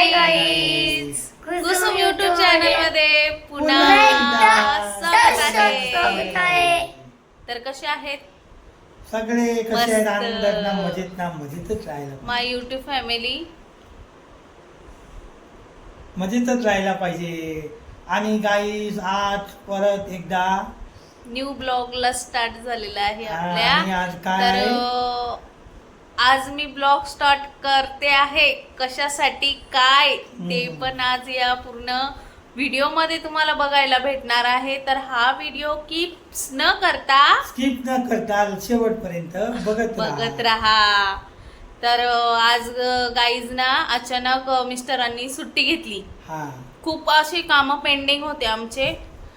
हाय guys Kusum YouTube चॅनलमध्ये पुन्हा स्वागत आहे. तर कसे आहेत? सगळे कसे आहेत. आनंदात ना मजेत ना मजेतच राहायला माय युट्यूब फॅमिली मजेतच राहायला पाहिजे. आणि गाईस आज परत एकदा न्यू ब्लॉगला स्टार्ट झालेला आहे आणि आपल्या. आज काय? तर आज मी ब्लॉग स्टार्ट करते आहे. कशासाठी काय? ते. पण आज या पूर्ण व्हिडिओमध्ये तुम्हाला बघायला भेटणार आहे. तर हा व्हिडिओ कीप्स न करता स्किप न करता शेवटपर्यंत बघत बघत राहा. तर अं, आज गाईज ना अचानक अं, मिस्टरांनी सुट्टी घेतली. हा. खूप असे काम पेंडिंग होते आमचे.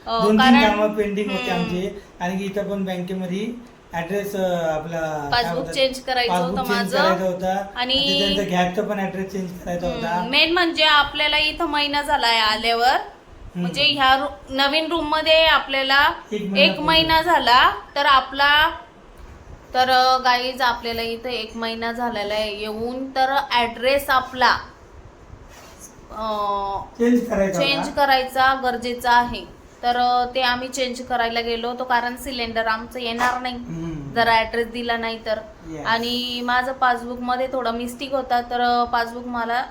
अं, दोन तीन कारण- कामं पेंडिंग होते हम्म. आमचे. आणि इथं पण बँकेमध्ये ऍड्रेस आपला पासबुक? चेंज करायचं होतं माझं. आणि- घ्यायचा पण ऍड्रेस चेंज करायचा होता मेन म्हणजे आपल्याला इथं महिना झालाय आल्यावर म्हणजे ह्या नवीन रूममध्ये आपल्याला एक महिना झाला तर आपला तर गाईज आपल्याला इथं एक महिना झालेला आहे येऊन तर ऍड्रेस आपला चेंज. करायचा गरजेचा आहे तर ते आम्ही चेंज करायला गेलो होतो कारण सिलेंडर आमचं येणार नाही. जर ऍड्रेस दिला नाही तर. आणि माझं पासबुकमध्ये थोडा मिस्टेक होता तर पासबुक मला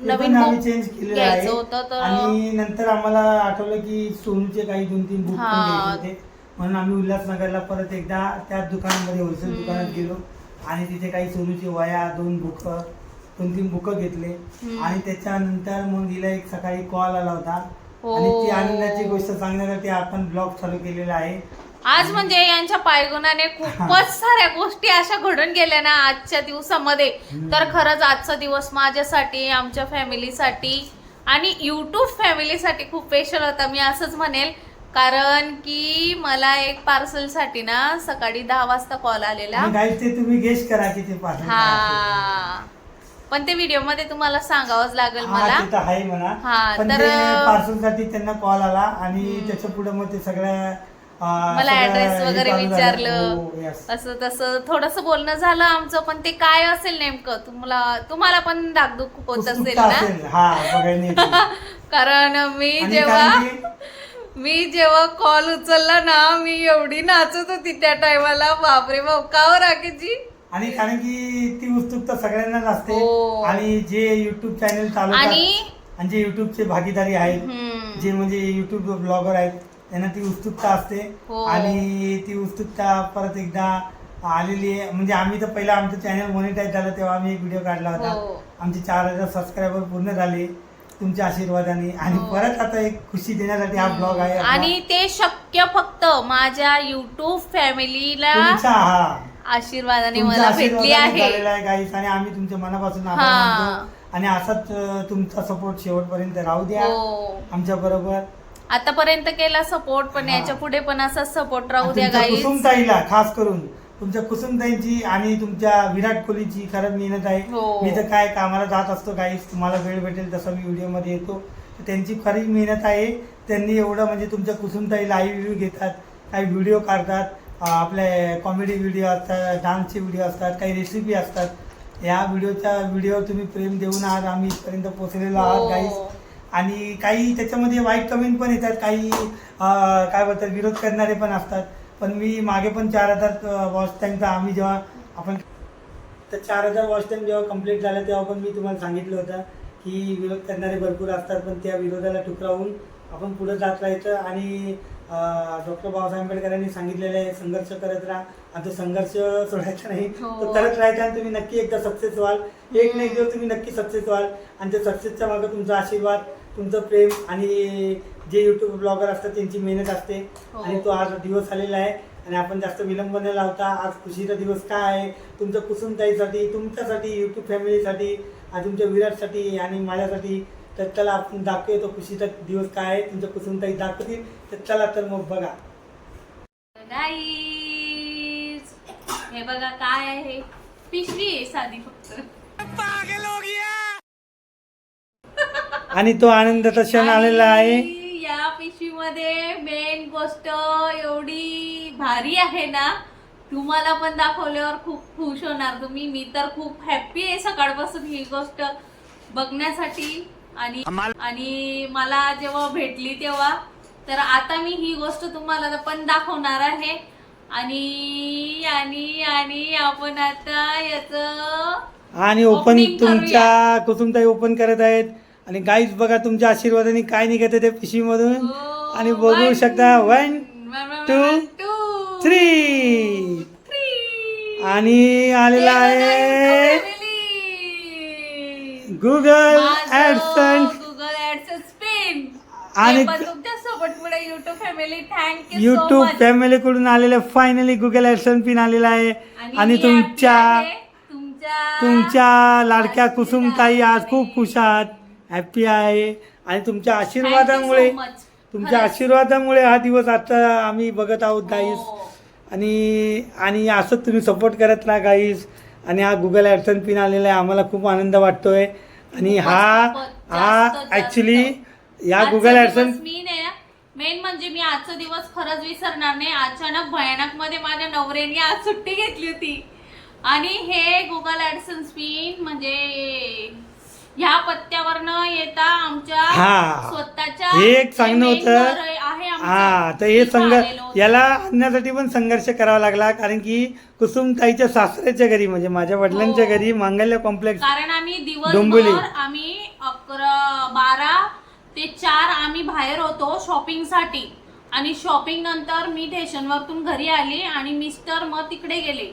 नवीन आम्ही चेंज केलेलं घ्यायचं होतं तर आणि नंतर आम्हाला आठवलं की सोनूचे काही दोन तीन बुक हा. होते म्हणून आम्ही उल्हासनगरला परत एकदा त्याच दुकानामध्ये होलसेल हम्म. दुकानात गेलो आणि तिथे काही सोनूची वया दोन बुक दोन तीन बुक घेतले हम्म. आणि त्याच्यानंतर मग हिला एक सकाळी कॉल आला होता. आणि ती आनंदाची गोष्ट सांगण्यासाठी आपण ब्लॉग चालू केलेला आहे. आज म्हणजे यांच्या पायगुणाने खूपच साऱ्या गोष्टी अशा घडून गेल्या ना आजच्या दिवसामध्ये. तर खरंच आजचा दिवस माझ्यासाठी आमच्या फॅमिलीसाठी आणि युट्यूब फॅमिलीसाठी खूप स्पेशल होता मी असंच म्हणेल. कारण की मला एक पार्सलसाठी ना सकाळी दहा वाजता कॉल आलेला. ते तुम्ही गेस्ट करा की ते पाठवून हा पण ते व्हिडिओमध्ये तुम्हाला सांगावंच लागेल हा मला आहे म्हणा हा, पण तर- पार्सलसाठी त्यांना कॉल आला आणि. त्याच्या पुढे मग ते सगळ्या अं, मला ऍड्रेस हे वगैरे चालू झालं. विचारलं हो, yes. असं तसं थोडस बोलणं झालं आमचं पण ते काय असेल नेमकं तुम्हाला तुम्हाला पण खूप होत असेल उत्सुकता ना असेल हा. कारण मी आणि जेव्हा कारण की मी जेव्हा कॉल उचलला ना मी एवढी नाचत होती त्या टायमाला बापरे बाप का हो राकेशजी आणि कारण की ती उत्सुकता सगळ्यांनाच असते हो. आणि जे युट्यूब चॅनल चालवतात आणि आणि जे युट्यूबचे भागीदारी आहेत हम्म, जे म्हणजे युट्यूब ब्लॉगर आहेत त्यांना ती उत्सुकता असते हो. आणि ती उत्सुकता परत एकदा आलेली आहे म्हणजे आम्ही तर पहिला आमचं चॅनल मॉनिटाईज झालं तेव्हा आम्ही एक व्हिडिओ काढला होता हो. आमचे चार हजार सबस्क्रायबर पूर्ण झाले तुमच्या आशीर्वादाने आणि हो. परत आता एक खुशी देण्यासाठी हा ब्लॉग आहे. आणि ते शक्य फक्त माझ्या युट्यूब फॅमिलीला तुमचा हा आशीर्वादाने तुमच्या मला भेटली आशीर्वादाने आहे. झालेला आहे गाईस आणि आम्ही तुमच्या मनापासून आभार हा. मानतो. आणि असाच अं, तुमचा सपोर्ट शेवटपर्यंत राहू द्या. हो. आमच्या बरोबर. आतापर्यंत केला सपोर्ट पण हा. याच्यापुढे पण असाच सपोर्ट राहू द्या गाईज कुसुमताईला खास करून. तुमच्या कुसुमताईंची आणि तुमच्या विराट कोहलीची खरंच मेहनत आहे. हो. मी तर काय कामाला जात असतो गाईस तुम्हाला वेळ भेटेल तसा मी व्हिडिओमध्ये येतो. तर त्यांची खरी मेहनत आहे. त्यांनी एवढं म्हणजे तुमच्या कुसुमताई लाईव्ह व्हिडिओ घेतात. काही व्हिडिओ काढतात. आपले कॉमेडी व्हिडिओ असतात डान्सचे व्हिडिओ असतात काही रेसिपी असतात. या व्हिडिओच्या व्हिडिओ तुम्ही प्रेम देऊन आज आम्ही इथपर्यंत पोहोचलेलो आहात हो. गाईस आणि काही त्याच्यामध्ये वाईट कमेंट पण येतात काही काय बोलतात विरोध करणारे पण असतात. पण मी मागे पण चार हजार वॉच टाईमचा आम्ही जेव्हा आपण तर चार हजार वॉच टाईम जेव्हा कंप्लीट झालं तेव्हा पण मी तुम्हाला सांगितलं होतं की विरोध करणारे भरपूर असतात पण त्या विरोधाला टुकरावून आपण पुढे जात राहायचं आणि डॉक्टर बाबासाहेब आंबेडकरांनी सांगितलेलं आहे संघर्ष करत राहा. आणि तो संघर्ष सोडायचा नाही. हो. तो करत राहायचा आणि तुम्ही नक्की एकदा सक्सेस व्हाल. एक ना एक दिवस तुम्ही नक्की सक्सेस व्हाल. आणि त्या सक्सेसच्या मागे तुमचा आशीर्वाद तुमचं प्रेम आणि जे युट्यूब ब्लॉगर असतात त्यांची मेहनत असते. हो. आणि तो आज दिवस आलेला आहे. आणि आपण जास्त विलंब न लावता आज खुशीचा दिवस काय आहे? तुमच्या कुसुमताईसाठी तुमच्यासाठी युट्यूब फॅमिलीसाठी आणि तुमच्या विराटसाठी आणि माझ्यासाठी तर चला आपण दाखवूया तो खुशीचा दिवस काय आहे तुमच्या कुसुमताई दाखवतील. तर चला तर मग बघा. गाईज हे बघा काय आहे. पिशवी आहे साधी फक्त. आणि तो आनंदाचा क्षण आलेला आहे. आणि या पिशवीमध्ये मेन गोष्ट एवढी भारी आहे ना तुम्हाला पण दाखवल्यावर खूप खुश होणार तुम्ही. मी तर खूप हॅप्पी आहे सकाळपासून ही गोष्ट बघण्यासाठी. आणि आणि मला जेव्हा भेटली तेव्हा तर आता मी ही गोष्ट तुम्हाला पण दाखवणार आहे. आणि आणि आणि आपण आता याच आणि ओपन तुमच्या कुसुमताई ओपन करत आहेत. आणि गाईज बघा तुमच्या आशीर्वादाने काय निघत आहे त्या पिशवीमधून हो, आणि बघू शकता वन टू थ्री आणि आलेला आहे. Google AdSense Google AdSense pin आणि तुमच्यासोबत पुढे YouTube family thank you so YouTube family कडून आलेले फायनली गुगल ऍडसन पिन आलेला आहे. आणि तुमच्या. तुमच्या लाडक्या कुसुमताई आज खूप खुश आहात. हॅपी आहे. आणि तुमच्या आशीर्वादामुळे. तुमच्या. आशीर्वादामुळे हा दिवस आता आम्ही बघत आहोत गाईस हो. आणि आणि असंच तुम्ही सपोर्ट करत राहा गाईस आणि हा गुगल ॲडसन पिन आलेला आहे. आम्हाला खूप आनंद वाटतोय. आणि हा हा. ऍक्च्युली या गुगल दिवस मी नाही मेन म्हणजे मी आजचा दिवस खरंच विसरणार नाही अचानक भयानकमध्ये माझ्या नवऱ्याने आज सुट्टी घेतली होती आणि हे गुगल ऍडसन्स पिन म्हणजे ह्या पत्त्यावर न येता आमच्या हा. स्वतःच्या हे एक सांगणं जे main होतं. घर आहे आमचं, हा तर हे तिथं संघ आलेलो होतो. याला आणण्यासाठी पण संघर्ष करावा लागला कारण की कुसुमताईच्या सासऱ्याच्या घरी म्हणजे माझ्या वडिलांच्या हो. घरी मांगल्य कॉम्प्लेक्स कारण आम्ही डोंबिवली. दिवसभर आम्ही अकरा बारा ते चार आम्ही बाहेर होतो शॉपिंगसाठी आणि शॉपिंग नंतर मी स्टेशनवरतून घरी आली आणि मिस्टर मग तिकडे गेले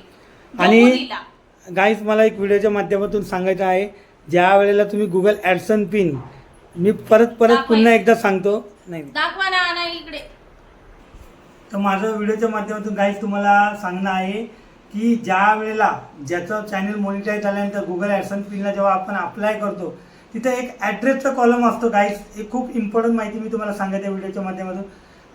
आणि डोंबिवलीला. गाईस मला एक व्हिडिओच्या माध्यमातून सांगायचं आहे ज्या वेळेला तुम्ही गुगल ॲडसन पिन मी परत परत दाखवा. पुन्हा एकदा सांगतो. नाही. दाखवा ना ना इकडे. तर माझं व्हिडिओच्या माध्यमातून गाईस तुम्हाला सांगणं आहे की ज्या वेळेला ज्याचं चॅनल मॉनिटाईज झाल्यानंतर गुगल ॲडसन पिनला जेव्हा आपण अप्लाय करतो तिथे एक ॲड्रेसचा कॉलम असतो गाईस हे खूप इम्पॉर्टंट माहिती मी तुम्हाला सांगत आहे व्हिडिओच्या माध्यमातून.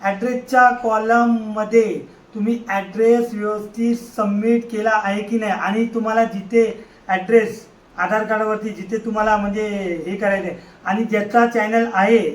ॲड्रेसच्या कॉलममध्ये तुम्ही ॲड्रेस व्यवस्थित सबमिट केला आहे की नाही? आणि तुम्हाला जिथे ॲड्रेस आधार कार्डावरती जिथे तुम्हाला म्हणजे हे करायचं आहे आणि ज्याचा चॅनल आहे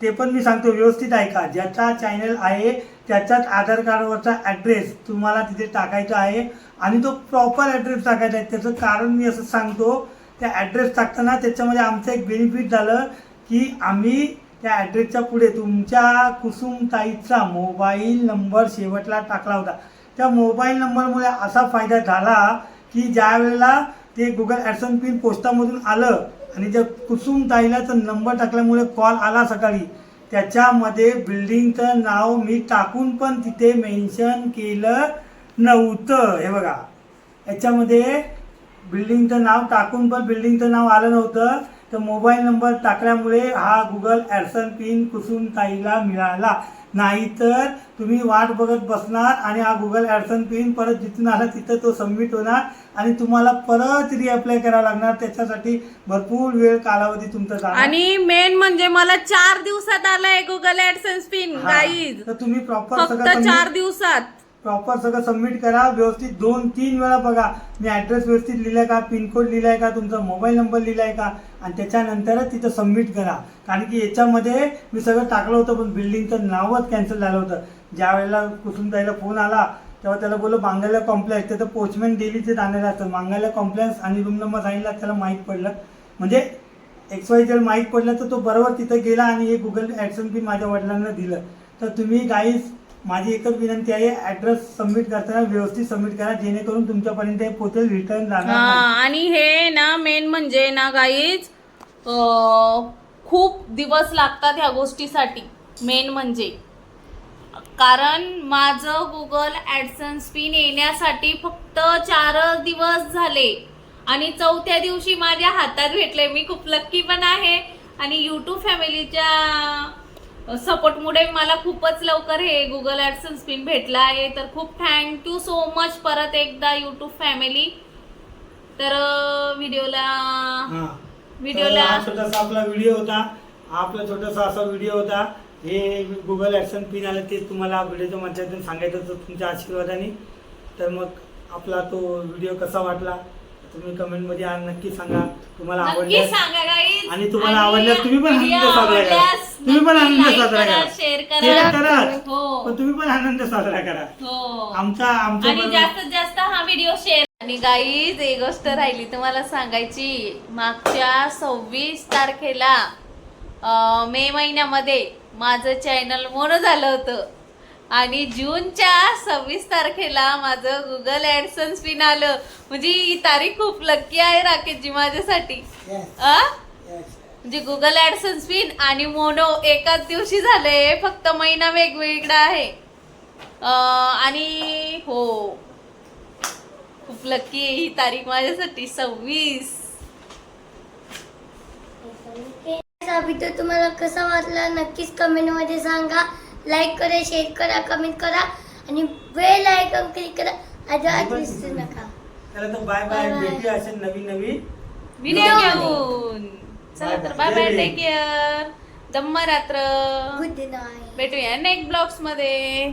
ते पण मी सांगतो व्यवस्थित ऐका. ज्याचा चॅनल आहे त्याच्यात आधार कार्डवरचा ॲड्रेस तुम्हाला तिथे टाकायचा आहे. आणि तो प्रॉपर ॲड्रेस टाकायचा आहे. त्याचं कारण मी असं सांगतो त्या ॲड्रेस टाकताना त्याच्यामध्ये आमचं एक बेनिफिट झालं की आम्ही त्या ॲड्रेसच्या पुढे तुमच्या कुसुमताईचा मोबाईल नंबर शेवटला टाकला होता. त्या मोबाईल नंबरमुळे असा फायदा झाला की ज्या वेळेला ते गुगल ॲडसन पिन पोस्टामधून आलं आणि ज्या कुसुमताईला नंबर टाकल्यामुळे कॉल आला सकाळी. त्याच्यामध्ये बिल्डिंगचं नाव मी टाकून पण तिथे मेन्शन केलं नव्हतं. हे बघा. याच्यामध्ये बिल्डिंगचं नाव टाकून पण बिल्डिंगचं नाव आलं नव्हतं. तर मोबाईल नंबर टाकल्यामुळे हा गुगल ॲडसन पिन कुसुम ताईला मिळाला. नाहीतर तुम्ही वाट बघत बसणार आणि हा गुगल ॲडसन पिन परत जिथून आला तिथं तो सबमिट होणार आणि तुम्हाला परत रिअप्लाय करावं लागणार. त्याच्यासाठी भरपूर वेळ कालावधी तुमचा जाणार. आणि मेन म्हणजे मला चार दिवसात आलाय गुगल ऍडसेन्स पिन हा. गाईज तर तुम्ही प्रॉपर फक्त सगळं चार दिवसात. प्रॉपर सगळं सबमिट करा. व्यवस्थित दोन तीन वेळा बघा. मी ॲड्रेस व्यवस्थित लिहिलाय का? पिनकोड लिहिलाय का? तुमचा मोबाईल नंबर लिहिलाय का? आणि त्याच्यानंतरच तिथं सबमिट करा. कारण की याच्यामध्ये मी सगळं टाकलं होतं पण बिल्डिंगचं नावच कॅन्सल झालं होतं. ज्या वेळेला जायला फोन आला तेव्हा त्याला बोललो मांगायला कॉम्प्लेक्स त्याचं पोचमॅन डेलीचे जाणारे असतं मांगायला कॉम्प्लेक्स आणि रूम नंबर सांगितला त्याला माहीत पडलं. म्हणजे एक्स वाय जर माहीत पडलं तर तो बरोबर तिथं गेला आणि हे गुगल ॲडसन बी माझ्या वडिलांना दिलं. तर तुम्ही गाईज माझी एकच विनंती आहे ॲड्रेस सबमिट करताना व्यवस्थित सबमिट करा जेणेकरून तुमच्यापर्यंत हे पोचेल रिटर्न जाणार हा नाही. आणि हे ना मेन म्हणजे ना गाईज खूप दिवस लागतात ह्या गोष्टीसाठी मेन म्हणजे. कारण माझं गुगल ॲडसन्स पिन येण्यासाठी फक्त चारच दिवस झाले. आणि चौथ्या दिवशी माझ्या हातात भेटले. मी खूप लक्की पण आहे. आणि यूट्यूब फॅमिलीच्या सपोर्टमुळे मला खूपच लवकर हे गुगल ॲडसन्स पिन भेटला आहे. तर खूप थँक्यू सो मच परत एकदा यूट्यूब फॅमिली तर व्हिडिओला हा. व्हिडिओला छोटासा आपला व्हिडिओ होता. आपला छोटासा असा व्हिडिओ होता. हे गुगल ॲक्शन पिन आलं ते तुम्हाला व्हिडिओच्या माध्यमातून सांगायचं होतं तुमच्या आशीर्वादाने. तर मग आपला तो व्हिडिओ कसा वाटला? तुम्ही कमेंटमध्ये आ- नक्की सांगा. तुम्हाला नक्की आवडल्यास सांगा guys. आणि तुम्हाला आवडल्यास तुम्ही पण आनंद साजरा करा. तुम्ही पण आनंद साजरा करा, करा. share Share करा. हो. पण तुम्ही पण आनंद साजरा करा. हो. आमचा आमचा आणि जास्तीत जास्त हा व्हिडिओ शेअर आणि गाईज एक गोष्ट राहिली तुम्हाला सांगायची. मागच्या सव्वीस तारखेला अं, मे महिन्यामध्ये माझं चॅनल मोनो झालं होतं. आणि जूनच्या सव्वीस तारखेला माझं गुगल ॲडसन्स पिन आलं. म्हणजे ही तारीख खूप लक्की आहे राकेशजी माझ्यासाठी. म्हणजे गुगल ॲडसन्स पिन आणि मोनो एकाच दिवशी झालंय. फक्त महिना वेगवेगळा आहे. अं, आणि हो. खूप लक्की आहे ही तारीख माझ्यासाठी. सव्वीस. तुम्हाला कसा वाटला? नक्कीच कमेंटमध्ये सांगा. लाईक करा शेअर करा कमेंट करा आणि बेल आयकॉन क्लिक करा. अजिबात विसरू नका. चला तर बाय बाय Bye bye. भेटूया असे नवीन नवीन व्हिडिओ. घेऊन. चला तर. बाय बाय टेक केअर दम्मा रात्र गुड नाईट भेटूया नेक्स्ट ब्लॉग्समध्ये.